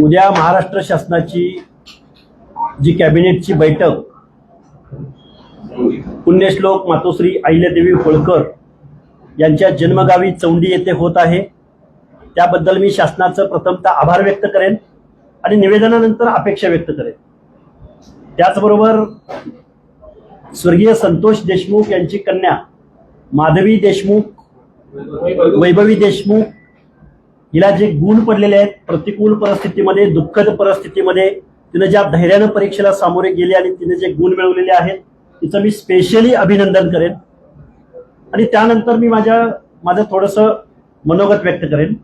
उद्या महाराष्ट्र शासनाची जी कॅबिनेटची बैठक पुण्यश्लोक मातोश्री अहिल्यादेवी होळकर यांच्या जन्मगावी चौंडी येथे होत आहे. त्याबद्दल मी शासनाचं प्रथमतः आभार व्यक्त करेन आणि निवेदनानंतर अपेक्षा व्यक्त करेन. त्याचबरोबर स्वर्गीय संतोष देशमुख यांची कन्या माधवी देशमुख वैभवी देशमुख हिला जे गुण पडलेले आहेत प्रतिकूल परिस्थितीमध्ये दुःखद परिस्थितीमध्ये तिनं ज्या धैर्यानं परीक्षेला सामोरे गेले आणि तिने जे गुण मिळवलेले आहेत तिचं मी स्पेशली अभिनंदन करेन. आणि त्यानंतर मी माझ्या माझं थोडंसं मनोगत व्यक्त करेन.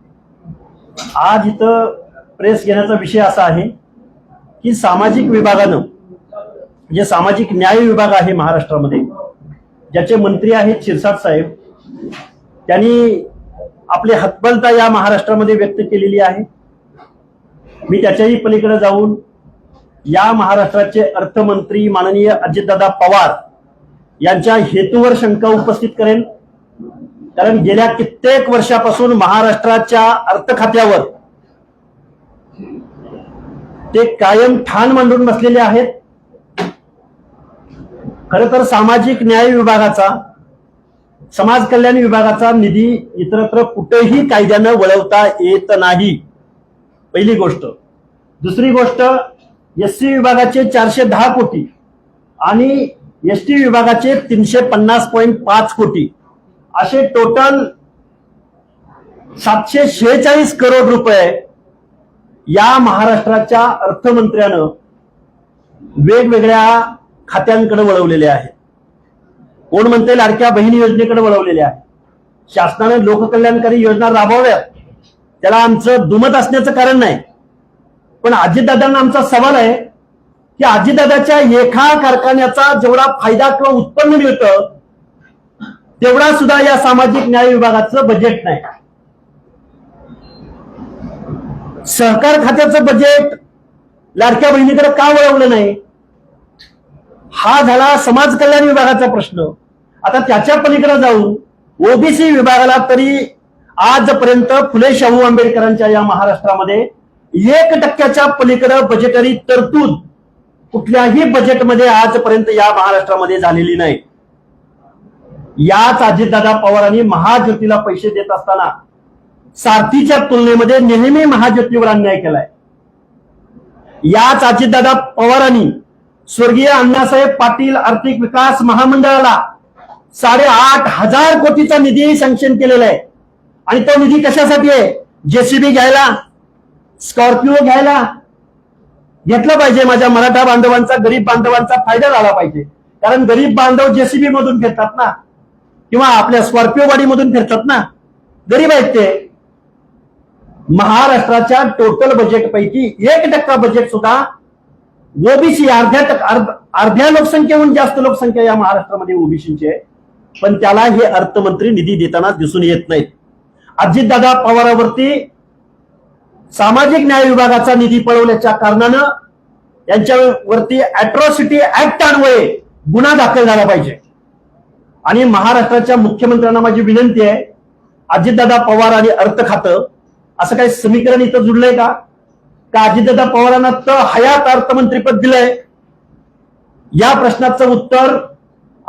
आज इथं प्रेस घेण्याचा विषय असा आहे की सामाजिक विभागानं जे सामाजिक न्याय विभाग आहे महाराष्ट्रामध्ये ज्याचे मंत्री आहेत शिरसाट साहेब त्यांनी आपली हतबलता या महाराष्ट्रामध्ये व्यक्त केलेली आहे. मी त्याच्याही पलीकडे जाऊन या महाराष्ट्राचे अर्थमंत्री माननीय अजितदादा पवार यांच्या हेतूवर शंका उपस्थित करेन. कारण गेल्या कित्येक वर्षापासून महाराष्ट्राच्या अर्थ खात्यावर ते कायम ठाण मांडून बसलेले आहेत. खर तर सामाजिक न्याय विभागाचा समाज कल्याण विभागाचा निधी इतरत्र कुठेही कायद्यानं वळवता येत नाही. पहिली गोष्ट. दुसरी गोष्ट एस सी विभागाचे चारशे दहा कोटी आणि एस टी विभागाचे तीनशे पन्नास पॉईंट पाच कोटी. असे टोटल सातशे शेहेचाळीस करोड रुपये या महाराष्ट्राच्या अर्थमंत्र्यानं वेगवेगळ्या खात्यांकडे वळवलेले आहेत. कोण म्हणते लाडक्या बहिणी योजनेकडे वळवलेल्या? आहे शासनाने लोककल्याणकारी योजना राबवाव्यात. त्याला आमचं दुमत असण्याचं कारण नाही. पण अजितदादांना आमचा सवाल आहे की अजितदादाच्या एका कारखान्याचा जेवढा फायदा किंवा उत्पन्न मिळतं तेवढा सुद्धा या सामाजिक न्याय विभागाचं बजेट नाही. सहकार खात्याचं बजेट लाडक्या बहिणीकडे का वळवलं नाही? हा झाला समाज कल्याण विभागाचा प्रश्न. आता त्याच्या पलीकडे जाऊन ओबीसी विभागाला तरी आजपर्यंत फुले शाहू आंबेडकरांच्या या महाराष्ट्रामध्ये एक टक्क्याच्या पलीकडे बजेटरी तरतूद कुठल्याही बजेटमध्ये आजपर्यंत या महाराष्ट्रामध्ये झालेली नाही. याच अजितदादा पवारांनी महाज्योतीला पैसे देत असताना सारथीच्या तुलनेमध्ये नेहमी महाज्योतीवर अन्याय केलाय. याच अजितदादा पवारांनी स्वर्गीय अण्णासाहेब पाटील आर्थिक विकास महामंडळाला साडेआठ हजार कोटीचा निधी सँक्शन केलेला आहे. आणि तो निधी कशासाठी आहे? जेसीबी घ्यायला स्कॉर्पिओ घ्यायला. घेतलं पाहिजे. माझ्या मराठा बांधवांचा गरीब बांधवांचा फायदा झाला पाहिजे. कारण गरीब बांधव जेसीबी मधून फिरतात ना. किंवा आपल्या स्कॉर्पिओ गाडीमधून फिरतात ना. गरीब आहेत ते. महाराष्ट्राच्या टोटल बजेट पैकी एक टक्का बजेट सुद्धा ओबीसी अर्ध्या अर्ध- अर्ध्या लोकसंख्येहून जास्त लोकसंख्या या महाराष्ट्रामध्ये ओबीसीची आहे. पण त्याला हे अर्थमंत्री निधी देताना दिसून येत नाहीत. अजितदादा पवारावरती सामाजिक न्याय विभागाचा निधी पळवल्याच्या कारणानं यांच्यावरती अॅट्रॉसिटी ऍक्ट अन्वये गुन्हा दाखल झाला पाहिजे. आणि महाराष्ट्राच्या मुख्यमंत्र्यांना माझी विनंती आहे अजितदादा पवार आणि अर्थ खातं असं काही समीकरण इथं जुडलंय का? का अजितदादा पवारांना तर हयात अर्थमंत्रीपद दिलंय? या प्रश्नाचं उत्तर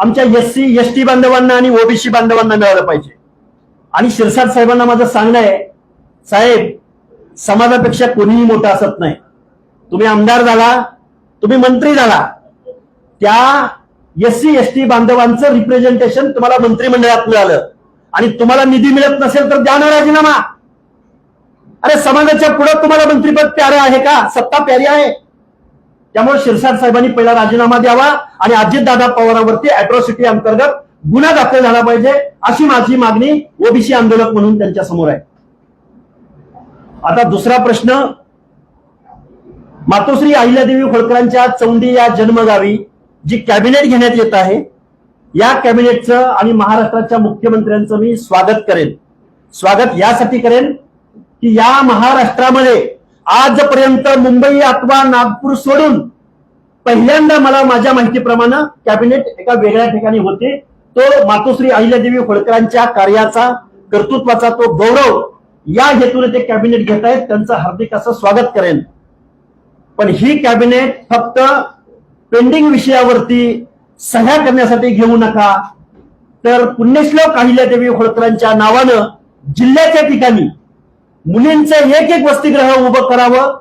आमच्या एस सी एस टी बांधवांना आणि ओबीसी बांधवांना मिळालं पाहिजे. आणि शिरसाट साहेबांना माझं सांगणं आहे साहेब समाजापेक्षा कोणीही मोठा असत नाही. तुम्ही आमदार झाला तुम्ही मंत्री झाला त्या एस सी एस टी बांधवांचं रिप्रेझेंटेशन तुम्हाला मंत्रिमंडळात मिळालं. आणि तुम्हाला निधी मिळत नसेल तर द्या ना राजीनामा. अरे समाजाच्या पुढे तुम्हाला मंत्रीपद प्यारे आहे का? सत्ता प्यारी आहे. त्यामुळे शिरसाट साहेबांनी पहिला राजीनामा द्यावा आणि अजितदादा पवारांवरती अॅट्रॉसिटी अंतर्गत गुन्हा दाखल झाला पाहिजे अशी माझी मागणी ओबीसी आंदोलक म्हणून त्यांच्यासमोर आहे. आता दुसरा प्रश्न मातोश्री अहिल्यादेवी होळकरांच्या चौंडी या जन्मगावी जी कॅबिनेट घेण्यात येत आहे या कॅबिनेटचं आणि महाराष्ट्राच्या मुख्यमंत्र्यांचं मी स्वागत करेन. स्वागत यासाठी करेन की या महाराष्ट्रामध्ये आजपर्यंत मुंबई अथवा नागपूर सोडून पहिल्यांदा मला माझ्या माहितीप्रमाणे कॅबिनेट एका वेगळ्या ठिकाणी होते. तो मातोश्री अहिल्यादेवी होळकरांच्या कार्याचा कर्तृत्वाचा तो गौरव या हेतूने ते कॅबिनेट घेत आहेत. त्यांचं हार्दिक असं स्वागत करेन. पण ही कॅबिनेट फक्त पेंडिंग विषयावरती सह्या करण्यासाठी घेऊ नका. तर पुण्यश्लोक अहिल्यादेवी होळकरांच्या नावानं जिल्ह्याच्या ठिकाणी मुलींचं एक एक वसतिग्रह उभं करावं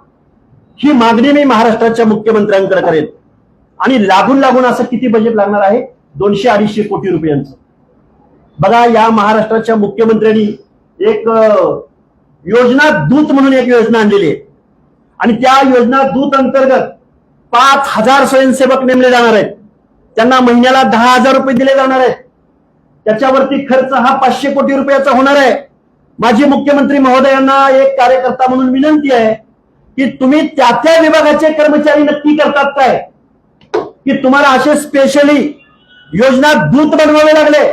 ही मागणी मी महाराष्ट्राच्या मुख्यमंत्र्यांकडे करेन. आणि लागून लागून असं किती बजेट लागणार आहे? दोनशे अडीचशे कोटी रुपयांचं. बघा या महाराष्ट्राच्या मुख्यमंत्र्यांनी एक योजना दूत म्हणून एक योजना आणलेली आहे. आणि त्या योजना दूत अंतर्गत पाच हजार स्वयंसेवक नेमले जाणार आहेत. त्यांना महिन्याला दहा हजार रुपये दिले जाणार आहेत. त्याच्यावरती खर्च हा पाचशे कोटी रुपयाचा होणार आहे. माझी मुख्यमंत्री महोदयांना एक कार्यकर्ता म्हणून विनंती आहे की तुम्ही त्या त्या विभागाचे कर्मचारी नक्की करतात काय? की तुम्हाला असे स्पेशली योजना दूत बनवावे लागले?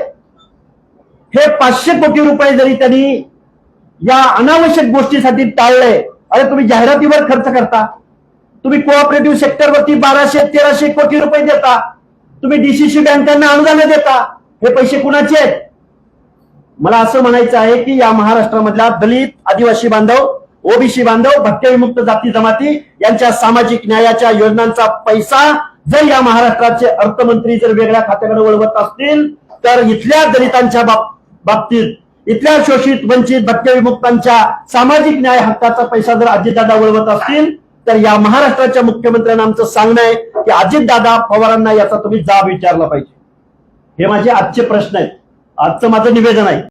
हे पाचशे कोटी रुपये जरी त्यांनी या अनावश्यक गोष्टीसाठी टाळले अरे तुम्ही जाहिरातीवर खर्च करता? तुम्ही कोऑपरेटिव्ह सेक्टरवरती बाराशे तेराशे कोटी रुपये देता? तुम्ही डीसीसी बँकांना अनुदान देता? हे पैसे कुणाचे आहेत? मला असं म्हणायचं आहे की या महाराष्ट्रामधल्या दलित आदिवासी बांधव ओबीसी बांधव भटक्यविमुक्त जाती जमाती यांच्या सामाजिक न्यायाच्या योजनांचा पैसा जर या महाराष्ट्राचे अर्थमंत्री जर वेगळ्या खात्याकडे वळवत असतील तर इथल्या दलितांच्या बाब- बाबतीत इथल्या शोषित वंचित भटक्यविमुक्तांच्या सामाजिक न्याय हक्काचा पैसा जर अजितदादा वळवत असतील तर या महाराष्ट्राच्या मुख्यमंत्र्यांना आमचं सांगणं आहे की अजितदादा पवारांना याचा तुम्ही जाब विचारला पाहिजे. हे माझे आजचे प्रश्न आहेत. आजचं माझं निवेदन आहे